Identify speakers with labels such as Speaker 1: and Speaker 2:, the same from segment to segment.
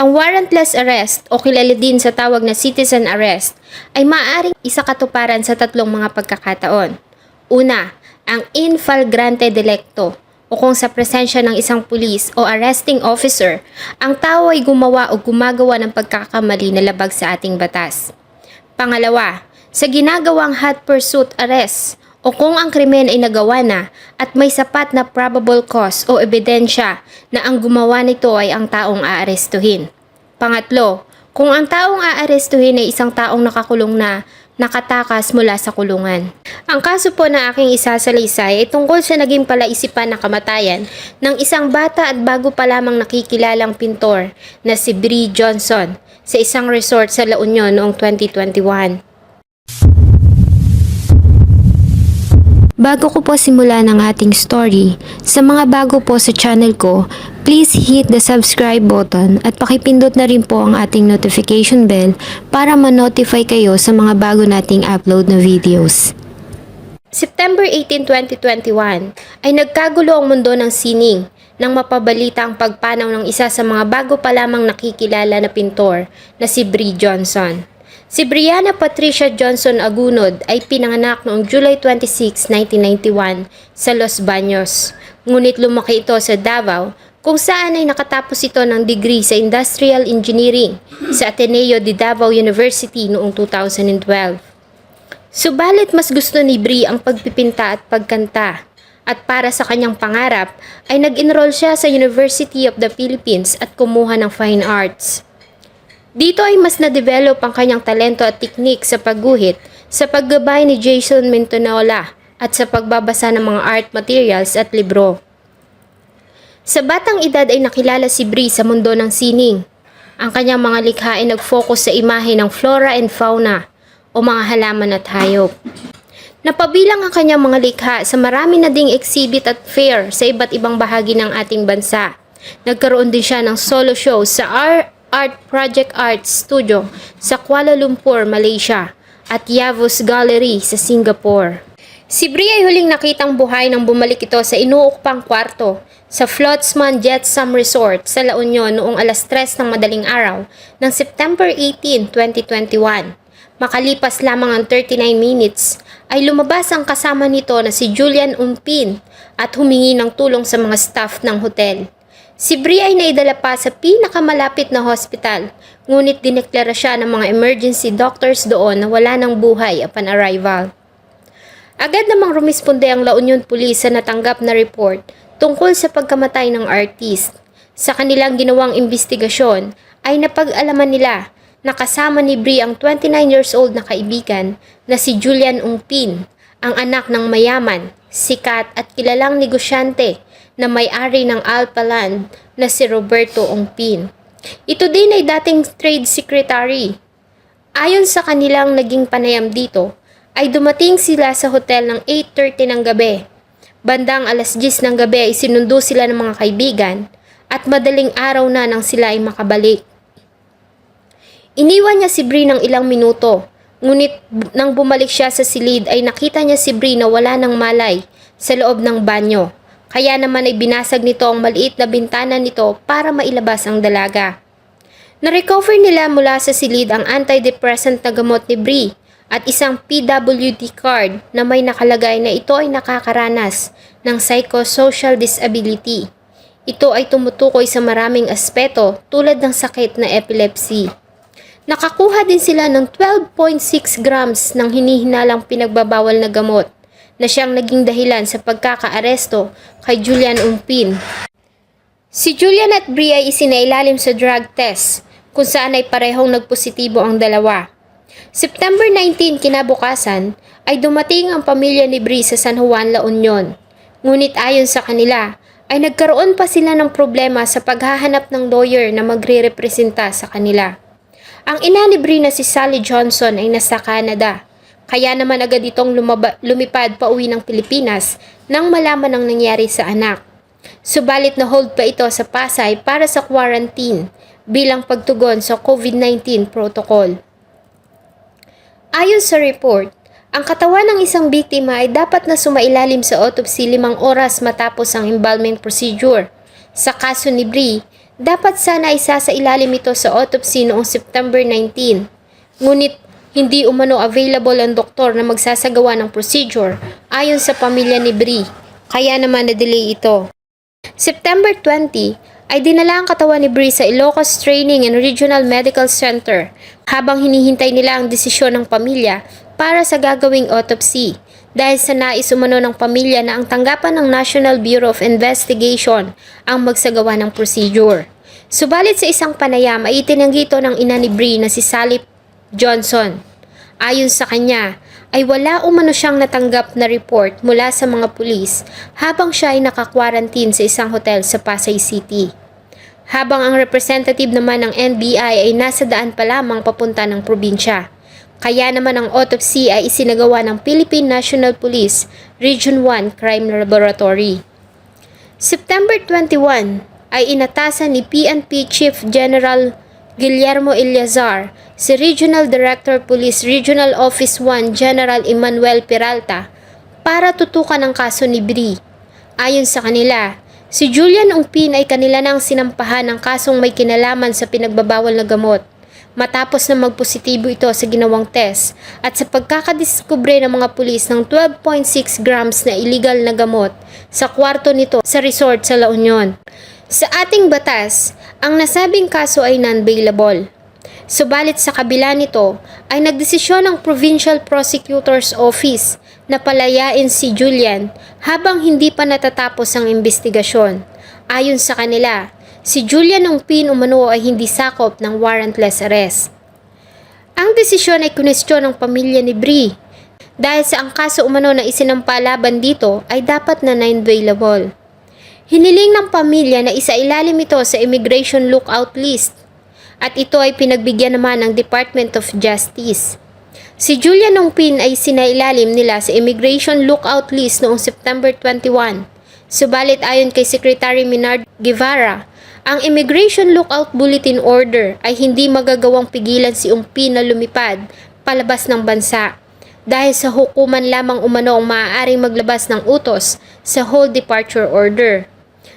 Speaker 1: Ang warrantless arrest o kilala din sa tawag na citizen arrest ay maaaring isa katuparan sa tatlong mga pagkakataon. Una, ang in flagrante delicto o kung sa presensya ng isang pulis o arresting officer, ang tao ay gumawa o gumagawa ng pagkakamali na labag sa ating batas. Pangalawa, sa ginagawang hot pursuit arrest o kung ang krimen ay nagawa na at may sapat na probable cause o ebidensya na ang gumawa nito ay ang taong aarestuhin. Pangatlo, kung ang taong aarestuhin ay isang taong nakakulong na nakatakas mula sa kulungan. Ang kaso po na aking isasalaysay ay tungkol sa naging palaisipan na kamatayan ng isang bata at bago pa lamang nakikilalang pintor na si Bree Johnson sa isang resort sa La Union noong 2021. Bago ko po simulan ang ating story, sa mga bago po sa channel ko, please hit the subscribe button at pakipindot na rin po ang ating notification bell para ma-notify kayo sa mga bago nating upload na videos. September 18, 2021 ay nagkagulo ang mundo ng sining nang mapabalita ang pagpanaw ng isa sa mga bago pa lamang nakikilala na pintor na si Bree Johnson. Si Brianna Patricia Johnson Agunod ay pinanganak noong July 26, 1991 sa Los Baños. Ngunit lumaki ito sa Davao kung saan ay nakatapos ito ng degree sa Industrial Engineering sa Ateneo de Davao University noong 2012. Subalit mas gusto ni Brie ang pagpipinta at pagkanta. At para sa kanyang pangarap ay nag-enroll siya sa University of the Philippines at kumuha ng Fine Arts. Dito ay mas na-develop ang kanyang talento at teknik sa pagguhit sa paggabay ni Jason Mintonola at sa pagbabasa ng mga art materials at libro. Sa batang edad ay nakilala si Brie sa mundo ng sining. Ang kanyang mga likha ay nag-focus sa imahe ng flora and fauna o mga halaman at hayop. Napabilang ang kanyang mga likha sa marami na ding exhibit at fair sa iba't ibang bahagi ng ating bansa. Nagkaroon din siya ng solo show sa R Art Project Art Studio sa Kuala Lumpur, Malaysia at Yavuz Gallery sa Singapore. Si Brie ay huling nakitang buhay nang bumalik ito sa inuukpang kwarto sa Flotsman Jetsam Resort sa La Union noong alas 3 ng madaling araw ng September 18, 2021. Makalipas lamang ang 39 minutes, ay lumabas ang kasama nito na si Julian Umpin at humingi ng tulong sa mga staff ng hotel. Si Brie ay naidala pa sa pinakamalapit na hospital, ngunit dineklara siya ng mga emergency doctors doon na wala ng buhay upon arrival. Agad namang rumisponde ang La Union Police sa natanggap na report tungkol sa pagkamatay ng artist. Sa kanilang ginawang investigasyon ay napag-alaman nila na kasama ni Brie ang 29 years old na kaibigan na si Julian Ungpin, ang anak ng mayaman, sikat at kilalang negosyante na may-ari ng Alpha Land na si Roberto Ongpin. Ito din ay dating trade secretary. Ayon sa kanilang naging panayam dito, ay dumating sila sa hotel ng 8.30 ng gabi. Bandang alas 10 ng gabi ay sinundo sila ng mga kaibigan at madaling araw na nang sila ay makabalik. Iniwan niya si Brie ng ilang minuto, ngunit nang bumalik siya sa silid ay nakita niya si Brie na wala ng malay sa loob ng banyo. Kaya naman ay binasag nito ang maliit na bintana nito para mailabas ang dalaga. Na-recover nila mula sa silid ang antidepressant na gamot ni Brie at isang PWD card na may nakalagay na ito ay nakakaranas ng psychosocial disability. Ito ay tumutukoy sa maraming aspeto tulad ng sakit na epilepsy. Nakakuha din sila ng 12.6 grams ng hinihinalang pinagbabawal na gamot na siyang naging dahilan sa pagkakaaresto kay Julian Umpin. Si Julian at Brie ay isinailalim sa drug test kung saan ay parehong nagpositibo ang dalawa. September 19 kinabukasan ay dumating ang pamilya ni Brie sa San Juan, La Union. Ngunit ayon sa kanila ay nagkaroon pa sila ng problema sa paghahanap ng lawyer na magre-representa sa kanila. Ang ina ni Brie na si Sally Johnson ay nasa Canada kaya naman agad itong lumaba, lumipad pa uwi ng Pilipinas nang malaman ang nangyari sa anak. Subalit na hold pa ito sa Pasay para sa quarantine bilang pagtugon sa COVID-19 protocol. Ayon sa report, ang katawan ng isang biktima ay dapat na sumailalim sa autopsy limang oras matapos ang embalming procedure. Sa kaso ni Brie, Dapat sana isa sa ilalim ito sa autopsy noong September 19. Ngunit hindi umano available ang doktor na magsasagawa ng procedure ayon sa pamilya ni Bree, kaya naman na-delay ito. September 20 ay dinala ang katawan ni Bree sa Ilocos Training and Regional Medical Center habang hinihintay nila ang desisyon ng pamilya para sa gagawing autopsy dahil sa nais umano ng pamilya na ang tanggapan ng National Bureau of Investigation ang magsagawa ng procedure. Subalit sa isang panayam ay itinanggi ito ng ina ni Bree na si Sally Johnson. Ayon sa kanya, ay wala umano siyang natanggap na report mula sa mga pulis habang siya ay nakakwarantin sa isang hotel sa Pasay City. Habang ang representative naman ng NBI ay nasa daan pa lamang papunta ng probinsya. Kaya naman ang autopsy ay isinagawa ng Philippine National Police Region 1 Crime Laboratory. September 21 ay inatasan ni PNP Chief General Guillermo Eleazar si Regional Director Police Regional Office 1 General Emmanuel Peralta para tutukan ang kaso ni Bree. Ayon sa kanila, si Julian Ungpin ay kanila nang sinampahan ng kasong may kinalaman sa pinagbabawal na gamot matapos na magpositibo ito sa ginawang test at sa pagkakadiskubre ng mga pulis ng 12.6 grams na illegal na gamot sa kwarto nito sa resort sa La Union. Sa ating batas, ang nasabing kaso ay non-bailable. Subalit sa kabila nito ay nagdesisyon ang Provincial Prosecutor's Office na palayain si Julian habang hindi pa natatapos ang investigasyon. Ayon sa kanila, si Julian Ongpin umano ay hindi sakop ng warrantless arrest. Ang desisyon ay kunestyon ng pamilya ni Bree dahil sa ang kaso umano na isinampa laban dito ay dapat na non-bailable. Hiniling ng pamilya na isailalim ito sa immigration lookout list at ito ay pinagbigyan naman ng Department of Justice. Si Julian Ongpin ay sinailalim nila sa immigration lookout list noong September 21. Subalit ayon kay Secretary Minard Guevara, ang Immigration Lookout Bulletin Order ay hindi magagawang pigilan si Ongpin na lumipad palabas ng bansa dahil sa hukuman lamang umano ang maaaring maglabas ng utos sa whole departure order.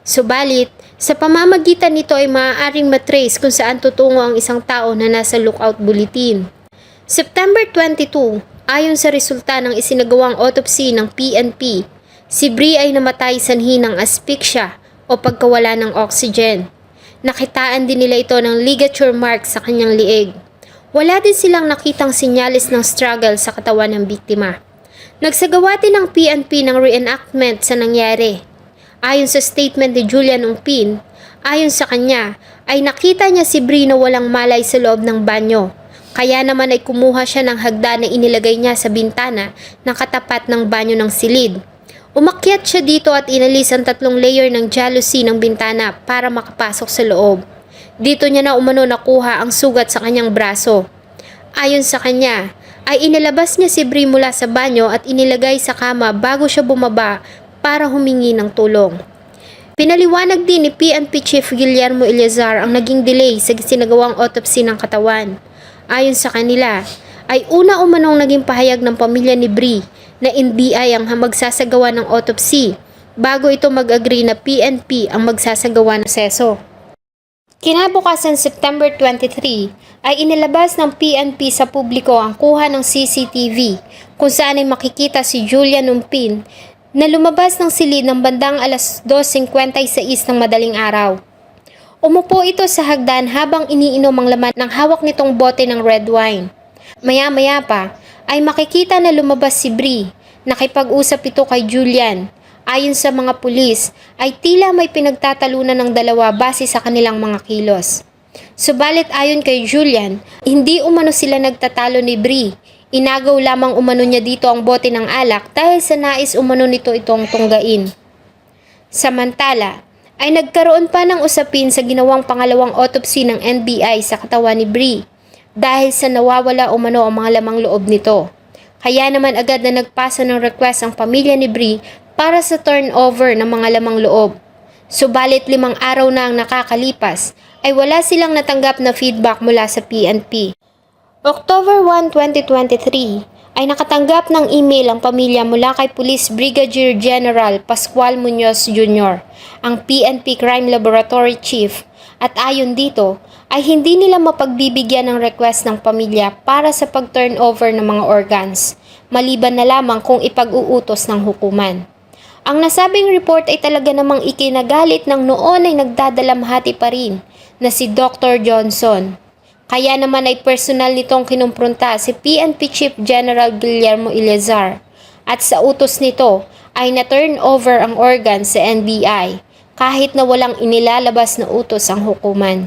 Speaker 1: Subalit, sa pamamagitan nito ay maaaring matrace kung saan tutungo ang isang tao na nasa lookout bulletin. September 22, ayon sa resulta ng isinagawang autopsy ng PNP, si Bree ay namatay sanhi ng asphyxia o pagkawala ng oxygen. Nakitaan din nila ito ng ligature mark sa kanyang lieg. Wala din silang nakitang sinyalis ng struggle sa katawan ng biktima. Nagsagawa din ng PNP ng reenactment sa nangyari. Ayon sa statement ni Julian Ungpin, ayon sa kanya, ay nakita niya si Bree na walang malay sa loob ng banyo. Kaya naman ay kumuha siya ng hagda na inilagay niya sa bintana ng katapat ng banyo ng silid. Umakyat siya dito at inalis ang tatlong layer ng jalousie ng bintana para makapasok sa loob. Dito niya na umano nakuha ang sugat sa kanyang braso. Ayon sa kanya, ay inilabas niya si Brie mula sa banyo at inilagay sa kama bago siya bumaba para humingi ng tulong. Pinaliwanag din ni PNP Chief Guillermo Eleazar ang naging delay sa sinagawang autopsy ng katawan. Ayon sa kanila, ay una umanong naging pahayag ng pamilya ni Brie na NBI ang magsasagawa ng autopsy bago ito mag-agree na PNP ang magsasagawa ng seso. Kinabukasan September 23 ay inilabas ng PNP sa publiko ang kuha ng CCTV kung saan ay makikita si Julian Umpin na lumabas ng silid ng bandang alas 2.56 ng madaling araw. Umupo ito sa hagdan habang iniinom ang laman ng hawak nitong bote ng red wine. Maya-maya pa ay makikita na lumabas si Bree. Nakipag-usap ito kay Julian. Ayon sa mga pulis, ay tila may pinagtatalunan ng dalawa base sa kanilang mga kilos. Subalit ayon kay Julian, hindi umano sila nagtatalo ni Bree. Inagaw lamang umano niya dito ang bote ng alak dahil sa nais umano nito itong tunggain. Samantala, ay nagkaroon pa ng usapin sa ginawang pangalawang autopsy ng NBI sa katawan ni Bree dahil sa nawawala umano ang mga lamang loob nito. Kaya naman agad na nagpasa ng request ang pamilya ni Bree para sa turnover ng mga lamang loob. Subalit limang araw na ang nakakalipas ay wala silang natanggap na feedback mula sa PNP. October 1, 2023 ay nakatanggap ng email ang pamilya mula kay Police Brigadier General Pascual Munoz Jr., ang PNP Crime Laboratory Chief, At ayon dito, ay hindi nila mapagbibigyan ng request ng pamilya para sa pag-turnover ng mga organs, maliban na lamang kung ipag-uutos ng hukuman. Ang nasabing report ay talaga namang ikinagalit ng noon ay nagdadalamhati pa rin na si Dr. Johnson. Kaya naman ay personal nitong kinumpronta si PNP Chief General Guillermo Eleazar at sa utos nito ay na-turn over ang organ sa NBI kahit na walang inilalabas na utos ang hukuman.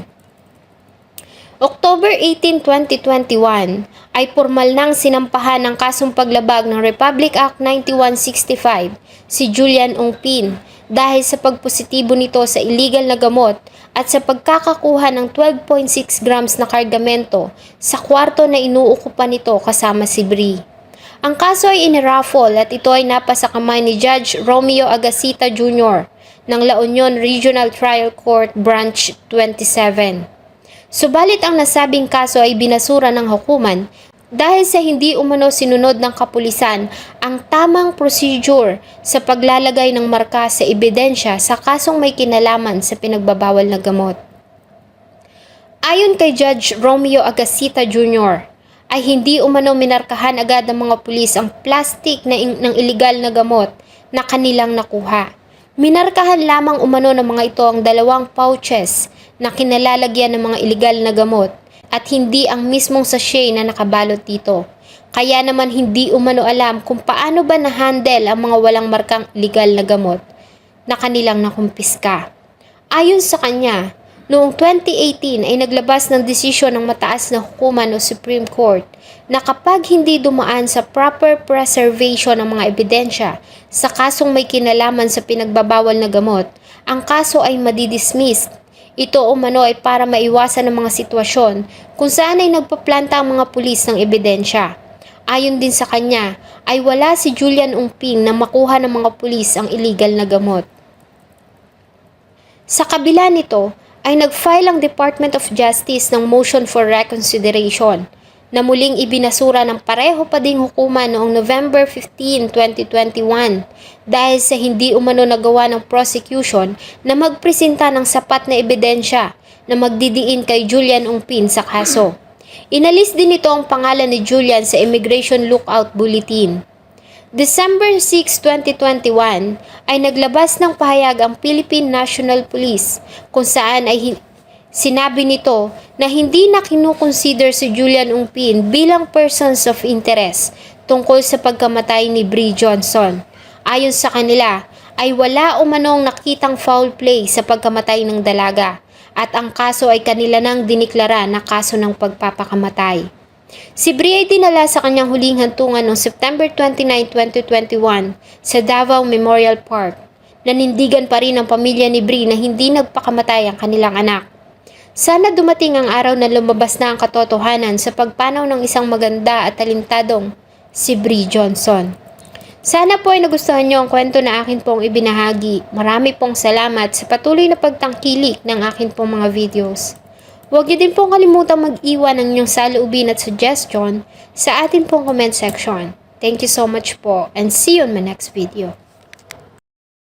Speaker 1: October 18, 2021 ay formal nang sinampahan ng kasong paglabag ng Republic Act 9165 si Julian Ongpin dahil sa pagpositibo nito sa illegal na gamot at sa pagkakakuha ng 12.6 grams na kargamento sa kwarto na inuukupan nito kasama si Bree. Ang kaso ay iniraffle at ito ay napasa kamay ni Judge Romeo Agasita Jr. ng La Union Regional Trial Court Branch 27. Subalit ang nasabing kaso ay binasura ng hukuman dahil sa hindi umano sinunod ng kapulisan ang tamang procedure sa paglalagay ng marka sa ebidensya sa kasong may kinalaman sa pinagbabawal na gamot. Ayon kay Judge Romeo Agasita Jr., ay hindi umano minarkahan agad ng mga pulis ang plastic na ng iligal na gamot na kanilang nakuha. Minarkahan lamang umano ng mga ito ang dalawang pouches na kinalalagyan ng mga iligal na gamot at hindi ang mismong sachet na nakabalot dito. Kaya naman hindi umano alam kung paano ba na-handle ang mga walang markang iligal na gamot na kanilang nakumpiska. Ayon sa kanya, noong 2018 ay naglabas ng desisyon ng mataas na hukuman o Supreme Court na kapag hindi dumaan sa proper preservation ng mga ebidensya sa kasong may kinalaman sa pinagbabawal na gamot, ang kaso ay madidismiss. Ito umano ay para maiwasan ang mga sitwasyon kung saan ay nagpaplanta ang mga pulis ng ebidensya. Ayon din sa kanya, ay wala si Julian Ungping na makuha ng mga pulis ang illegal na gamot. Sa kabila nito, ay nag-file ang Department of Justice ng motion for reconsideration na muling ibinasura ng pareho pa ding hukuman noong November 15, 2021 dahil sa hindi umano nagawa ng prosecution na magpresenta ng sapat na ebidensya na magdidiin kay Julian Ungpin sa kaso. Inalis din ito ang pangalan ni Julian sa Immigration Lookout Bulletin. December 6, 2021 ay naglabas ng pahayag ang Philippine National Police kung saan ay sinabi nito na hindi na kinukonsider si Julian Ungpin bilang persons of interest tungkol sa pagkamatay ni Bree Johnson. Ayon sa kanila, ay wala umanong nakitang foul play sa pagkamatay ng dalaga at ang kaso ay kanila nang diniklara na kaso ng pagpapakamatay. Si Brie ay dinala sa kanyang huling hantungan noong September 29, 2021 sa Davao Memorial Park. Nanindigan pa rin ang pamilya ni Brie na hindi nagpakamatay ang kanilang anak. Sana dumating ang araw na lumabas na ang katotohanan sa pagpanaw ng isang maganda at talentadong si Brie Johnson. Sana po ay nagustuhan niyo ang kwento na akin pong ibinahagi. Marami pong salamat sa patuloy na pagtangkilik ng akin pong mga videos. Huwag niyo din pong kalimutang mag-iwan ng inyong saloobin at suggestion sa atin pong comment section. Thank you so much po and see you on my next video.